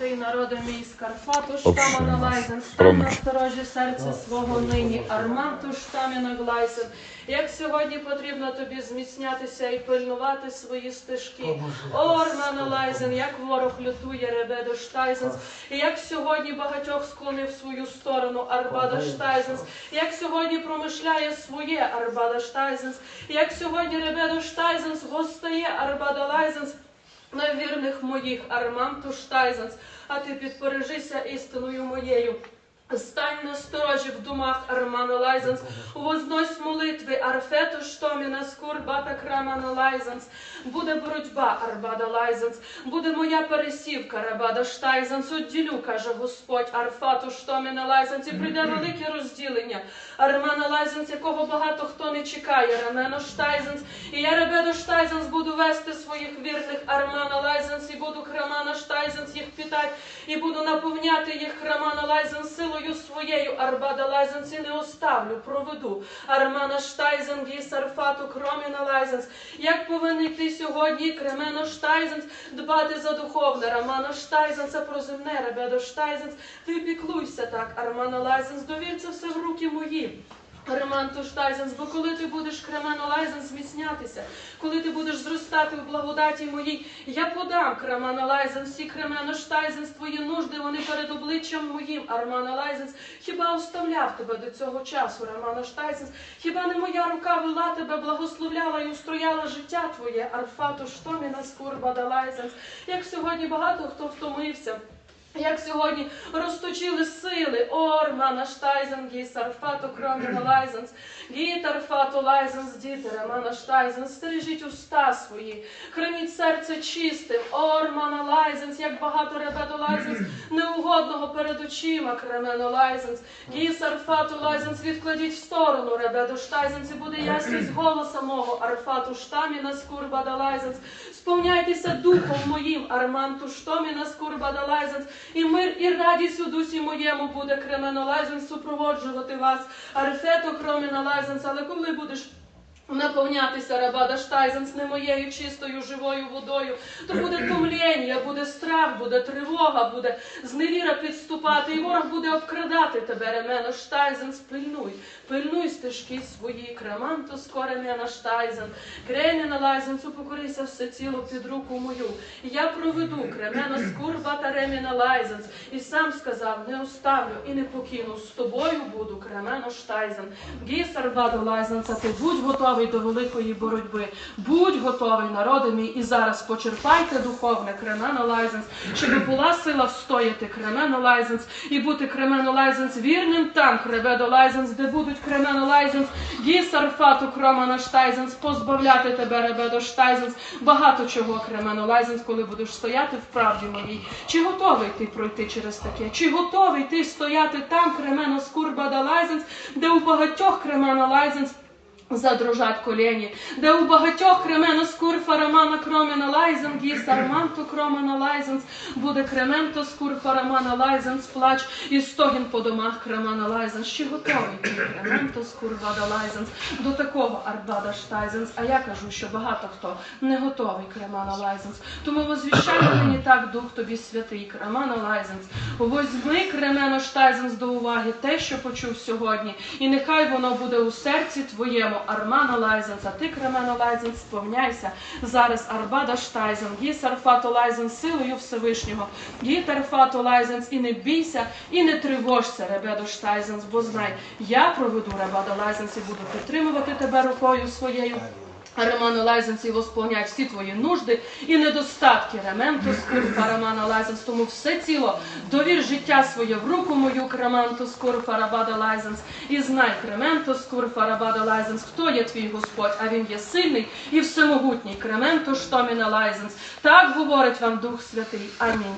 святий народи мій Скарфату Общий штама нас. налайзен, стань на сторожі серця свого нині, арманту штамі наглайзен. Як сьогодні потрібно тобі зміцнятися і пильнувати свої стежки. Орман Лайзен, як ворог лютує Ребедо Штайзенс, і як сьогодні багатьох склонив свою сторону Арбада Штайзенс, як сьогодні промишляє своє Арбада Штайзенс, як сьогодні Ребедо Штайзенс гостає Арбада Лайзенс, на вірних моїх Арманту Штайзенс, а ти підпережися істиною моєю. Стань на сторожі в думах Армана Лайзенс, вознось молитви Арфету Штоміна Скурбата Крамана Лайзенс. Буде боротьба Арбада Лайзенс, буде моя пересівка Рабада Штайзенс. Одділю, каже Господь, Арфату Штоміна Лайзенс, і прийде велике розділення. Армана Лайзенс, якого багато хто не чекає, Рамено Штайзенс. І я Ребедо Штайзенс буду вести своїх вірних Армана Лайзенс, і буду Крамана Штайзенс їх питати, і буду наповняти їх Крамана Лайзенс силою своєю Арбада Лайзенс, і не оставлю, проведу. Армана Штайзен, Сарфату, Арфату, Кроміна Лайзенс. Як повинен йти сьогодні Кремено Штайзенс, дбати за духовне, Рамана Штайзенса, про земне, Ребедо Штайзенс. Ти піклуйся так, Армана Лайзенс, довірся все в руки мої. Реманту Штайзенс, бо коли ти будеш Кремено Лайзенс зміцнятися, коли ти будеш зростати в благодаті моїй, я подам Кремено Лайзенс, всі Кремено Штайзенс, твої нужди, вони перед обличчям моїм, Армана Лайзенс, хіба оставляв тебе до цього часу, Романа Штайзенс, хіба не моя рука вела тебе, благословляла і устрояла життя твоє, Арфату Штоміна Скурбада Лайзенс, як сьогодні багато хто втомився. Як сьогодні розточили сили Ормана Штайзен, Гісарфату Кроміна Лайзенс, Гітарфату Лайзенс, Дітера, Мана Штайзен, стережіть уста свої, храніть серце чистим, Ормана Лайзенс, як багато Ребедо Лайзенс, неугодного перед очима Кремено Лайзенс, Гісарфату Лайзенс, відкладіть в сторону Ребедо Штайзенс, і буде ясність голоса мого, Арфату Штаміна Скурбада Лайзенс, сповняйтеся духом моїм, Арманту Штоміна Скурбада Лайзенс, і мир і радість у дусі моєму буде Кременолазен супроводжувати вас, Арфето Кроміна Лайзенс, але коли будеш наповнятися Рабада Штайзенс не моєю чистою живою водою, то буде томління, буде страх, буде тривога, буде зневіра підступати, і ворог буде обкрадати тебе, Ремено Штайзенс, пильнуй, пильнуй стежки свої, креманту скоремена Штайзен, Кремена Лайзенсу, покорися все ціло під руку мою. Я проведу Кремена Скурба та Ремена Лайзенс, і сам сказав, не оставлю і не покину, з тобою буду, Кремено Штайзен. Гісар Бадо Лайзенса, ти будь готовий до великої боротьби, будь готовий, народи мій, і зараз почерпайте духовне Кремено Лайзенс, щоб була сила встояти Кремено Лайзенс і бути Кремено Лайзенс вірним там, Кребедо Лайзенс, де будуть Кремено Лайзенс, Гісар Фату Кромана Штайзенс, позбавляти тебе, Ребедо Штайзенс, багато чого Кремено Лайзенс, коли будеш стояти в правді моїй. Чи готовий ти пройти через таке? Чи готовий ти стояти там, Кремено Скурбада Лайзенс, де у багатьох Кремено Лайзенс Задрожать колені, де у багатьох кремено скурфа романа кромена лайзен, гіс арманту кромена лайзенс, буде кременто скурфа романа лайзенс, плач і стогін по домах кремена лайзенс. Чи готовий кременто скурбада лайзенс до такого арбада штайзенс? А я кажу, що багато хто не готовий кремена лайзенс. Тому возвіщаю мені так дух тобі святий, кремена лайзенс. Возьми кремено штайзенс до уваги те, що почув сьогодні, і нехай воно буде у серці твоєму. Армана Лайзенс, а ти Кремено Лайзенс, сповняйся зараз Арбада Штайзен, Гісар Фато Лайзенс, силою Всевишнього, Гітар Тарфато Лайзенс, і не бійся, і не тривожся, Ребедо Штайзенс, бо знай, я проведу Ребада Лайзенс і буду підтримувати тебе рукою своєю. Романа Лайзенс і восполнять всі твої нужди і недостатки. Рементус курфа Романа Лайзенс. Тому все ціло довір життя своє в руку мою, Крементус курфа Рабада Лайзенс. І знай, Крементус курфа Рабада Лайзенс, хто є твій Господь, а він є сильний і всемогутній. Крементус Штоміна Лайзенс. Так говорить вам Дух Святий. Амінь.